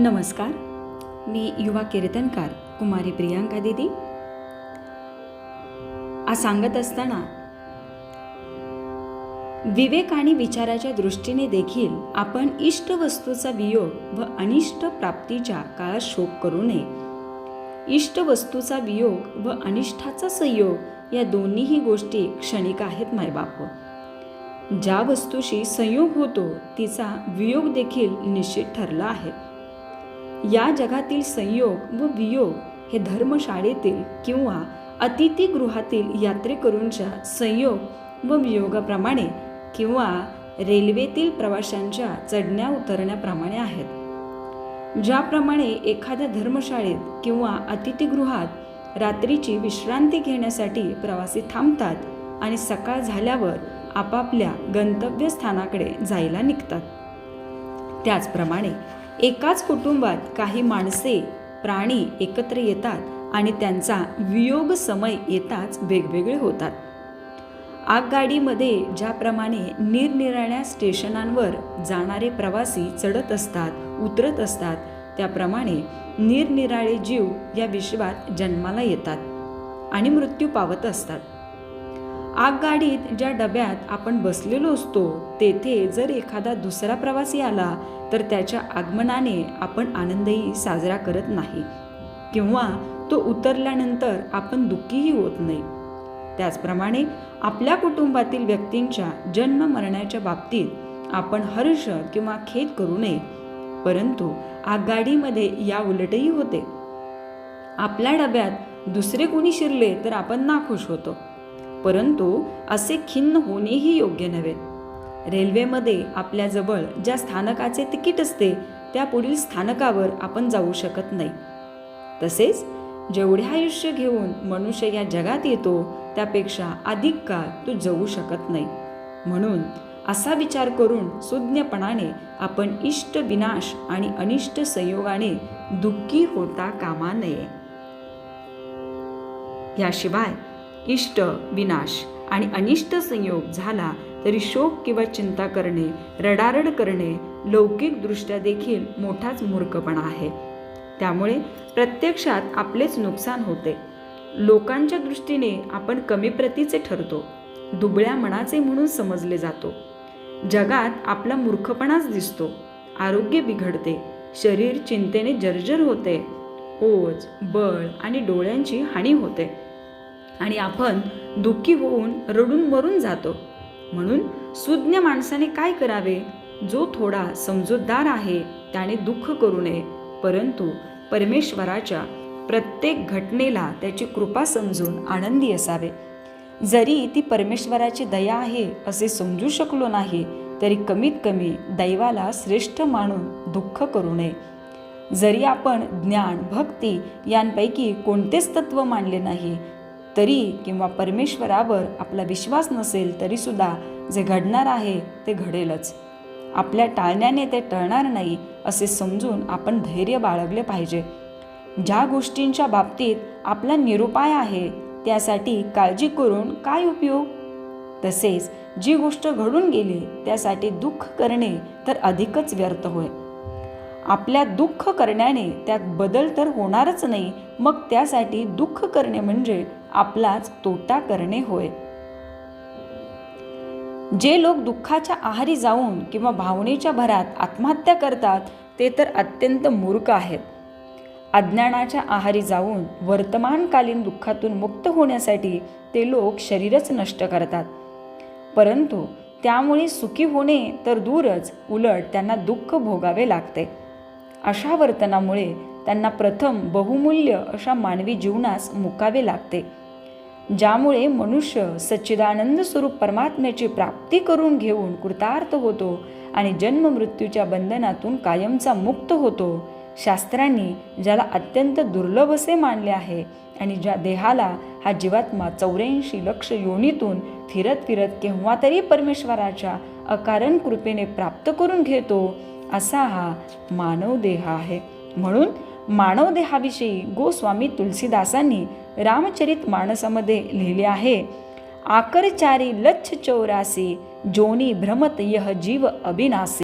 नमस्कार मी युवा कीर्तनकार कुमारी प्रियांका दिदी. आज सांगत असताना विवेक आणि विचाराच्या दृष्टीने देखील आपण इष्ट वस्तूचा वियोग व अनिष्ट प्राप्तीच्या काळात शोक करू नये. इष्ट वस्तूचा वियोग व अनिष्ठाचा संयोग या दोन्हीही गोष्टी क्षणिक आहेत मायबाप ज्या वस्तूशी संयोग होतो तिचा वियोग देखील निश्चित ठरला आहे. या जगातील संयोग व वियोग हे धर्मशाळेतील किंवा अतिथीगृहातील यात्रेकरूंच्या संयोग व वियोगाप्रमाणे किंवा रेल्वेतील प्रवाशांच्या चढण्या उतरण्याप्रमाणे आहेत. ज्याप्रमाणे एखाद्या धर्मशाळेत किंवा अतिथीगृहात रात्रीची विश्रांती घेण्यासाठी प्रवासी थांबतात आणि सकाळ झाल्यावर आपापल्या गंतव्यस्थानाकडे जायला निघतात. त्याचप्रमाणे एकाच कुटुंबात काही माणसे प्राणी एकत्र येतात आणि त्यांचा वियोग समय येताच वेगवेगळे होतात. आगगाडीमध्ये ज्याप्रमाणे निरनिराळ्या स्टेशनांवर जाणारे प्रवासी चढत असतात उतरत असतात त्याप्रमाणे निरनिराळे जीव या विश्वात जन्माला येतात आणि मृत्यू पावत असतात. आगगाडीत ज्या डब्यात आपण बसलेलो असतो तेथे जर एखादा दुसरा प्रवासी आला तर त्याच्या आगमनाने आपण आनंदही साजरा करत नाही. किंवा तो उतरल्यानंतर आपण दुःखीही होत नाही. त्याचप्रमाणे आपल्या कुटुंबातील व्यक्तींच्या जन्म मरणाच्या बाबतीत आपण हर्ष किंवा खेद करू नये परंतु आगगाडीमध्ये या उलटही होते. आपल्या डब्यात दुसरे कोणी शिरले तर आपण नाखुश होतो. परंतु असे खिन्न होणेही योग्य नव्हे. रेल्वेमध्ये आपल्याजवळ ज्या स्थानकाचे तिकीट असते त्या पुढील स्थानकावर आपण जाऊ शकत नाही. तसेच जेवढे आयुष्य घेऊन मनुष्य या जगात येतो त्यापेक्षा अधिक काळ तो जगू शकत नाही. म्हणून असा विचार करून सुज्ञपणाने आपण इष्ट विनाश आणि अनिष्ट संयोगाने दुःखी होता कामा नये. याशिवाय इष्ट विनाश आणि अनिष्ट संयोग झाला तरी शोक किंवा चिंता करणे रडारड करणे लौकिकदृष्ट्या देखील मोठाच मूर्खपणा आहे. त्यामुळे प्रत्यक्षात आपलेच नुकसान होते. लोकांच्या दृष्टीने आपण कमी प्रतीचे ठरतो दुबळ्या मनाचे म्हणून समजले जातो. जगात आपला मूर्खपणाच दिसतो आरोग्य बिघडते शरीर चिंतेने जर्जर होते ओझ बळ आणि डोळ्यांची हानी होते. आणि आपण दुःखी होऊन रडून मरून जातो. म्हणून सुज्ञ माणसाने काय करावे? जो थोडा समजूतदार आहे त्याने दुःख करू नये. परंतु परमेश्वराच्या प्रत्येक घटनेला त्याची कृपा समजून आनंदी असावे. जरी ती परमेश्वराची दया आहे असे समजू शकलो नाही तरी कमीत कमी दैवाला श्रेष्ठ मानून दुःख करू नये. जरी आपण ज्ञान भक्ती यांपैकी कोणतेच तत्व मानले नाही तरी किंवा परमेश्वरावर आपला विश्वास नसेल तरीसुद्धा जे घडणार आहे ते घडेलच. आपल्या टाळण्याने ते टळणार नाही असे समजून आपण धैर्य बाळगले पाहिजे. ज्या गोष्टींच्या बाबतीत आपला निरुपाय आहे त्यासाठी काळजी करून काय उपयोग? तसेच जी गोष्ट घडून गेली त्यासाठी दुःख करणे तर अधिकच व्यर्थ होय. आपल्या दुःख करण्याने त्यात बदल तर होणारच नाही मग त्यासाठी दुःख करणे म्हणजे आपलाच तोटा करणे होय. जे लोक दुःखाच्या आहारी जाऊन किंवा भावनेच्या भरात आत्महत्या करतात ते तर अत्यंत मूर्ख आहेत. अज्ञानाच्या आहारी जाऊन वर्तमानकालीन दुःखातून मुक्त होण्यासाठी ते लोक शरीरच नष्ट करतात. परंतु त्यामुळे सुखी होणे तर दूरच उलट त्यांना दुःख भोगावे लागते. अशा वर्तनामुळे त्यांना प्रथम बहुमूल्य अशा मानवी जीवनास मुकावे लागते. ज्यामुळे मनुष्य सच्चिदानंद स्वरूप परमात्म्याची प्राप्ती करून घेऊन कृतार्थ होतो आणि जन्ममृत्यूच्या बंधनातून कायमचा मुक्त होतो. शास्त्रांनी ज्याला अत्यंत दुर्लभ असे मानले आहे आणि ज्या देहाला हा जीवात्मा चौऱ्याऐंशी लक्ष योनीतून फिरत फिरत केव्हा तरी परमेश्वराच्या अकारण कृपेने प्राप्त करून घेतो असा हा मानव देह आहे. म्हणून मानव देहाविषयी गोस्वामी तुलसीदासांनी रामचरित मानसामध्ये लिहिले आहे. आकरचारी लच्छ चौरासी जोनी भ्रमत यह जीव अविनासी